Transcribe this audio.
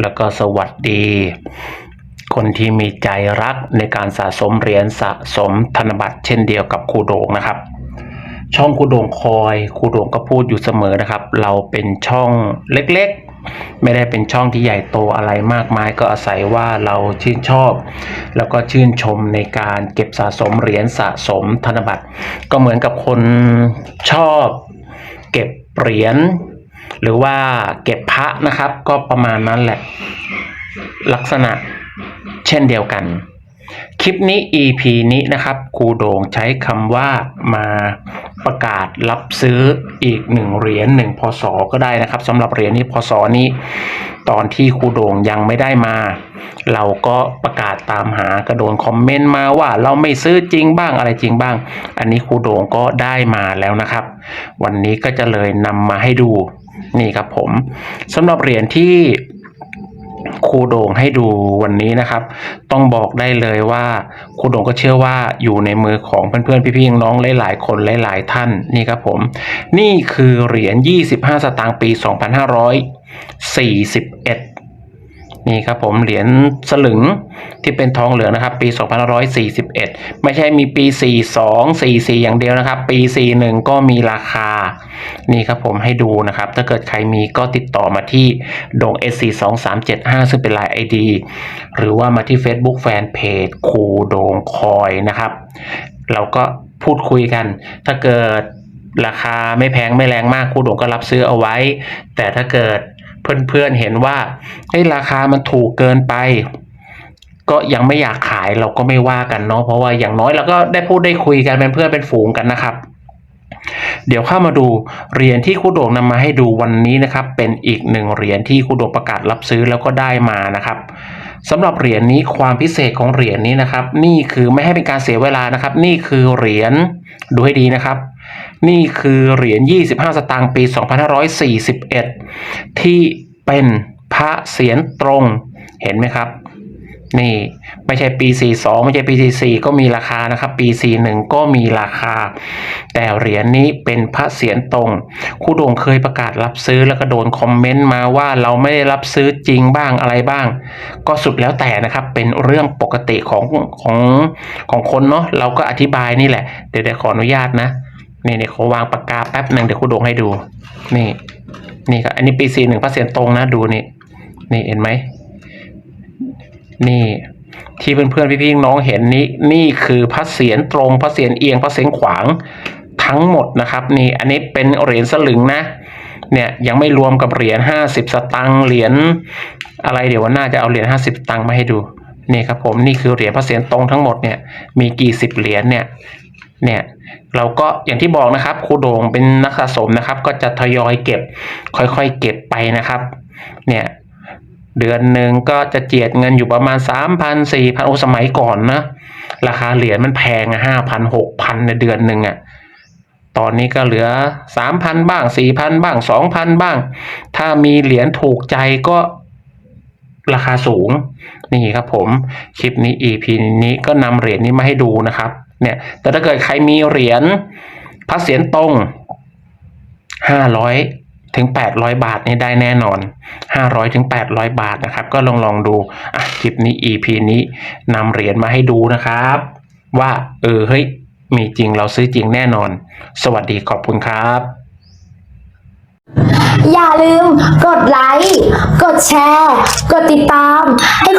แล้วก็สวัสดี คนที่มีใจรักในการสะสมเหรียญสะสมธนบัตรเช่นเดียวกับครูโดงนะครับ ช่องครูโดงคอยครูโดงก็พูดอยู่เสมอนะครับ เราเป็นช่องเล็กๆ ไม่ได้เป็นช่องที่ใหญ่โตอะไรมากมาย ก็อาศัยว่าเราชื่นชอบ แล้วก็ชื่นชมในการเก็บสะสมเหรียญสะสมธนบัตรก็เหมือนกับคนชอบ เก็บเหรียญ หรือว่าเก็บพระนะครับ ก็ประมาณนั้นแหละ ลักษณะเช่นเดียวกัน คลิปนี้ EP นี้นะครับครูโด่งใช้คำว่ามาประกาศรับซื้ออีกหนึ่งเหรียญหนึ่งพศก็ได้นะครับสำหรับเหรียญนี้พศนี้ ตอนที่ครูโด่งยังไม่ได้มา เราก็ประกาศตามหากระโดนคอมเมนต์มาว่าเราไม่ซื้อจริงบ้างอะไรจริงบ้าง อันนี้ครูโด่งก็ได้มาแล้วนะครับ วันนี้ก็จะเลยนำมาให้ดู นี่ครับผมสำหรับเหรียญที่ครูโด่งให้ดูวันนี้นะครับ ต้องบอกได้เลยว่าครูโด่งก็เชื่อว่าอยู่ในมือของเพื่อนๆพี่ๆน้องหลายๆคนหลายๆท่านนี่ครับผม นี่คือเหรียญ 25 สตางค์ปี 2541 นี่ครับผมเหรียญสลึงที่เป็นทองเหลืองนะครับ ปี 2541 ไม่ใช่มีปี 42 44 อย่างเดียวนะครับ ปี 41 ก็มีราคา นี่ครับผมให้ดูนะครับ ถ้าเกิดใครมีก็ติดต่อมาที่โดง S 4 2 3 7 5ซึ่งเป็นไลน์ ID หรือว่ามาที่ Facebook Fanpage คูโดงคอยนะครับ เราก็พูดคุยกัน ถ้าเกิดราคาไม่แพงไม่แรงมากครูโด่งก็รับซื้อเอาไว้ แต่ถ้าเกิด เพื่อนๆเห็นว่าเฮ้ราคามันถูกเกินไป ก็ยังไม่อยากขายเราก็ไม่ว่ากันเนาะเพราะว่าอย่างน้อยเราก็ได้พูดได้คุยกันเป็นเพื่อนเป็นฝูงกันนะครับ เดี๋ยวเข้ามาดูเหรียญที่ครูโด่งนำมาให้ดูวันนี้นะครับ เป็นอีกหนึ่งเหรียญที่ครูโดงประกาศรับซื้อแล้วก็ได้มานะครับสำหรับเหรียญนี้ความพิเศษของเหรียญนี้นะครับ นี่คือไม่ให้เป็นการเสียเวลานะครับ นี่คือเหรียญดูให้ดีนะครับ นี่คือเหรียญ 25 สตางค์ปี 2541 ที่เป็นพระเสียรตรงเห็นไหมครับ นี่ไม่ใช่ปี 42 ไม่ใช่ปี 44 ก็มีราคานะครับ ปี 41 ก็มีราคา แต่เหรียญนี้เป็นพระเสียรตรงครูโด่งเคยประกาศรับซื้อแล้วก็โดนคอมเมนต์มาว่าเราไม่ได้รับซื้อจริงบ้างอะไรบ้าง ก็สุดแล้วแต่นะครับ เป็นเรื่องปกติของของของคนเนาะเราก็อธิบายนี่แหละ เดี๋ยวเดี๋ยวขออนุญาตนะ นี่นี่เขอวางปากกาแป๊บหนึ่งเดี๋ยวครูโด่งให้ดู นี่ นี่ครับอันนี้ปีสี่หนึ่งพระเสียรตรงนะดูนี่ นี่เห็นไหม นี่ ที่เพื่อนๆพี่ๆน้องเห็นนี้นี่คือพระเศียรตรงพระเศียรเอียงพระเศียรขวางทั้งหมดนะครับ นี่อันนี้เป็นเหรียญสลึงนะ เนี่ยยังไม่รวมกับเหรียญห้าสิบสตังค์เหรียญอะไรเดี๋ยววันหน้าจะเอาเหรียญห้าสิบตังค์มาให้ดูนี่ครับผมนี่คือเหรียญพระเศียรตรงทั้งหมดเนี่ยมีกี่สิบเหรียญเนี่ย เนี่ยเราก็อย่างที่บอกนะครับครูโด่งเป็นนักสะสมนะครับ ก็จะทยอยเก็บค่อยๆเก็บไปนะครับ เนี่ยเดือนหนึ่งก็จะเจียดเงินอยู่ประมาณสามพันสี่พันโอสมัยก่อนนะ ราคาเหรียญมันแพงอะห้าพันหกพันในเดือนหนึ่งอะตอนนี้ก็เหลือสามพันบ้างสี่พันบ้างสองพันบ้าง ถ้ามีเหรียญถูกใจก็ราคาสูง นี่ครับผม คลิปนี้ EP นี้ก็นำเหรียญนี้มาให้ดูนะครับ เนี่ย แต่ถ้าเกิดใครมีเหรียญพระเศียรตรงห้าร้อยถึงแปดร้อยบาทนี่ได้แน่นอนห้าร้อยถึงแปดร้อยบาทนะครับ ก็ลองลองดูอะคลิปนี้ EP นี้นำเหรียญมาให้ดูนะครับ ว่า เออ เฮ้ย มีจริงเราซื้อจริงแน่นอน สวัสดีขอบคุณครับ อย่าลืมกดไลค์ กดแชร์ กดติดตามให้